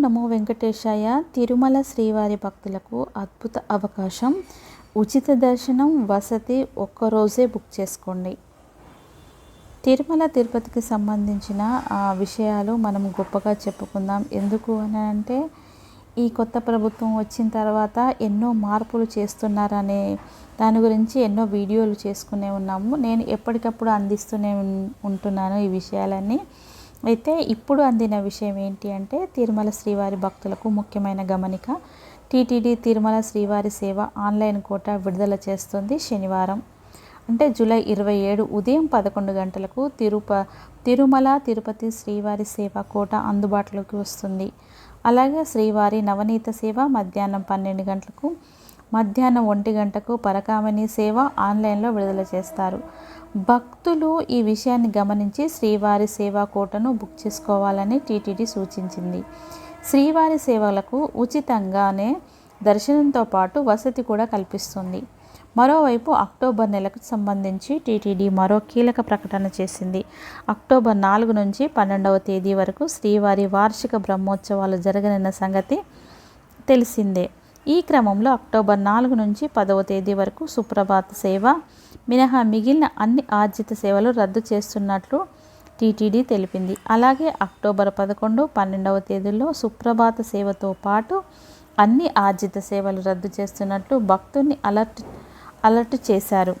నమో వెంకటేశాయ. తిరుమల శ్రీవారి భక్తులకు అద్భుత అవకాశం. ఉచిత దర్శనం వసతి ఒక్కరోజే బుక్ చేసుకోండి. తిరుమల తిరుపతికి సంబంధించిన ఆ విషయాలు మనం గొప్పగా చెప్పుకుందాం. ఎందుకు అని అంటే ఈ కొత్త ప్రభుత్వం వచ్చిన తర్వాత ఎన్నో మార్పులు చేస్తున్నారనే దాని గురించి ఎన్నో వీడియోలు చేసుకునే ఉన్నాము. నేను ఎప్పటికప్పుడు అందిస్తూనే ఉన్- ఉంటున్నాను ఈ విషయాలన్నీ. అయితే ఇప్పుడు అందిన విషయం ఏంటి అంటే తిరుమల శ్రీవారి భక్తులకు ముఖ్యమైన గమనిక టీటీడీ తిరుమల శ్రీవారి సేవ ఆన్లైన్ కోట విడుదల చేస్తుంది శనివారం. అంటే జూలై ఇరవై ఏడు ఉదయం పదకొండు గంటలకు తిరుప తిరుమల తిరుపతి శ్రీవారి సేవ కోట అందుబాటులోకి వస్తుంది. అలాగే శ్రీవారి నవనీత సేవ మధ్యాహ్నం పన్నెండు గంటలకు మధ్యాహ్నం ఒంటి గంటకు పరకామణి సేవ ఆన్లైన్లో విడుదల చేస్తారు. భక్తులు ఈ విషయాన్ని గమనించి శ్రీవారి సేవా కోటను బుక్ చేసుకోవాలని టీటీడీ సూచించింది. శ్రీవారి సేవలకు ఉచితంగానే దర్శనంతో పాటు వసతి కూడా కల్పిస్తుంది. మరోవైపు అక్టోబర్ నెలకు సంబంధించి టీటీడీ మరో కీలక ప్రకటన చేసింది. అక్టోబర్ నాలుగు నుంచి పన్నెండవ తేదీ వరకు శ్రీవారి వార్షిక బ్రహ్మోత్సవాలు జరగనున్న సంగతి తెలిసిందే. ఈ క్రమంలో అక్టోబర్ నాలుగు నుంచి పదవ తేదీ వరకు సుప్రభాత సేవ మినహా మిగిలిన అన్ని ఆర్జిత సేవలు రద్దు చేస్తున్నట్లు టీటీడీ తెలిపింది. అలాగే అక్టోబర్ పదకొండు పన్నెండవ తేదీల్లో సుప్రభాత సేవతో పాటు అన్ని ఆర్జిత సేవలు రద్దు చేస్తున్నట్లు భక్తుల్ని అలర్ట్ అలర్ట్ చేశారు.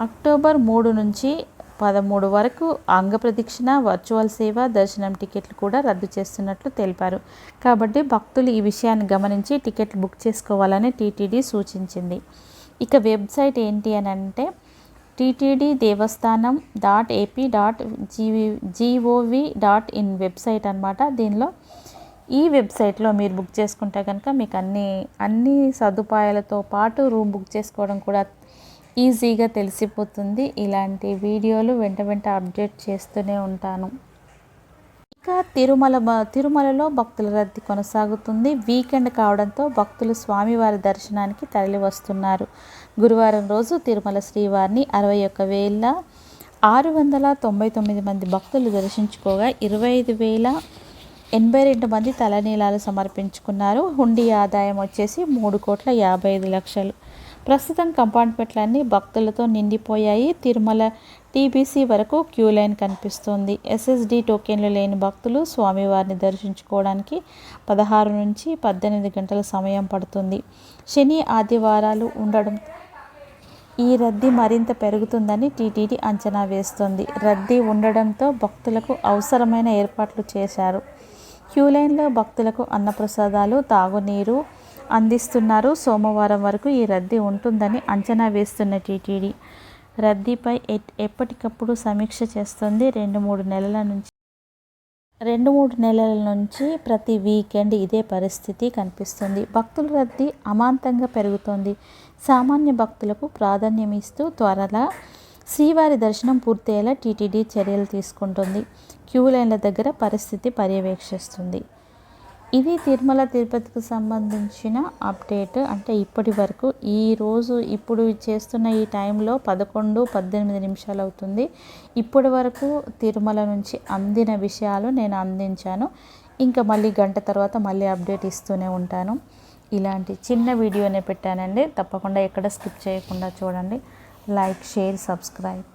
అక్టోబర్ మూడు నుంచి పదమూడు వరకు అంగప్రదక్షిణ వర్చువల్ సేవ దర్శనం టికెట్లు కూడా రద్దు చేస్తున్నట్లు తెలిపారు. కాబట్టి భక్తులు ఈ విషయాన్ని గమనించి టికెట్లు బుక్ చేసుకోవాలని టీటీడీ సూచించింది. ఇక వెబ్సైట్ ఏంటి అని అంటే TTD Devasthanam dot AP dot GV GOV dot in website అనమాట దీనిలో ఈ వెబ్సైట్లో మీరు బుక్ చేసుకుంటే కనుక మీకు అన్ని అన్ని సదుపాయాలతో పాటు రూమ్ బుక్ చేసుకోవడం కూడా ఈజీగా తెలిసిపోతుంది. ఇలాంటి వీడియోలు వెంట వెంట అప్డేట్ చేస్తూనే ఉంటాను. ఇంకా తిరుమల తిరుమలలో భక్తుల రద్దీ కొనసాగుతుంది. వీకెండ్ కావడంతో భక్తులు స్వామివారి దర్శనానికి తరలి వస్తున్నారు గురువారం రోజు తిరుమల శ్రీవారిని అరవై ఒక్క వేల ఆరు వందల తొంభై తొమ్మిది మంది భక్తులు దర్శించుకోగా ఇరవై ఐదు వేల ఎనభై రెండు మంది తలనీలాలు సమర్పించుకున్నారు. హుండీ ఆదాయం వచ్చేసి మూడు కోట్ల యాభై ఐదు లక్షలు. ప్రస్తుతం కంపార్ట్మెంట్లన్నీ భక్తులతో నిండిపోయాయి. తిరుమల టీబీసీ వరకు క్యూ లైన్ కనిపిస్తుంది. ఎస్ఎస్డి టోకెన్లు లేని భక్తులు స్వామివారిని దర్శించుకోవడానికి పదహారు నుంచి పద్దెనిమిది గంటల సమయం పడుతుంది. శని ఆదివారాలు ఉండడం ఈ రద్దీ మరింత పెరుగుతుందని టీటీడీ అంచనా వేస్తోంది. రద్దీ ఉండడంతో భక్తులకు అవసరమైన ఏర్పాట్లు చేశారు. క్యూ లైన్లో భక్తులకు అన్నప్రసాదాలు తాగునీరు అందిస్తున్నారు. సోమవారం వరకు ఈ రద్దీ ఉంటుందని అంచనా వేస్తున్న టీటీడీ. రద్దీపై ఎప్పటికప్పుడు సమీక్ష చేస్తుంది. రెండు మూడు నెలల నుంచి రెండు మూడు నెలల నుంచి ప్రతి వీకెండ్ ఇదే పరిస్థితి కనిపిస్తుంది. భక్తుల రద్దీ అమాంతంగా పెరుగుతోంది. సామాన్య భక్తులకు ప్రాధాన్యం ఇస్తూ త్వరలో శ్రీవారి దర్శనం పూర్తయ్యేలా టీటీడీ చర్యలు తీసుకుంటుంది. క్యూ లైన్ల దగ్గర పరిస్థితి పర్యవేక్షిస్తుంది. ఇది తిరుమల తిరుపతికి సంబంధించిన అప్డేట్. అంటే ఇప్పటి వరకు ఈ రోజు ఇప్పుడు చేస్తున్న ఈ టైంలో పదకొండు పద్దెనిమిది నిమిషాలు అవుతుంది. ఇప్పటి వరకు తిరుమల నుంచి అందిన విషయాలు నేను అందించాను. ఇంకా మళ్ళీ గంట తర్వాత మళ్ళీ అప్డేట్ ఇస్తూనే ఉంటాను. ఇలాంటి చిన్న వీడియోనే పెట్టానండి. తప్పకుండా ఎక్కడ స్కిప్ చేయకుండా చూడండి. Like share subscribe.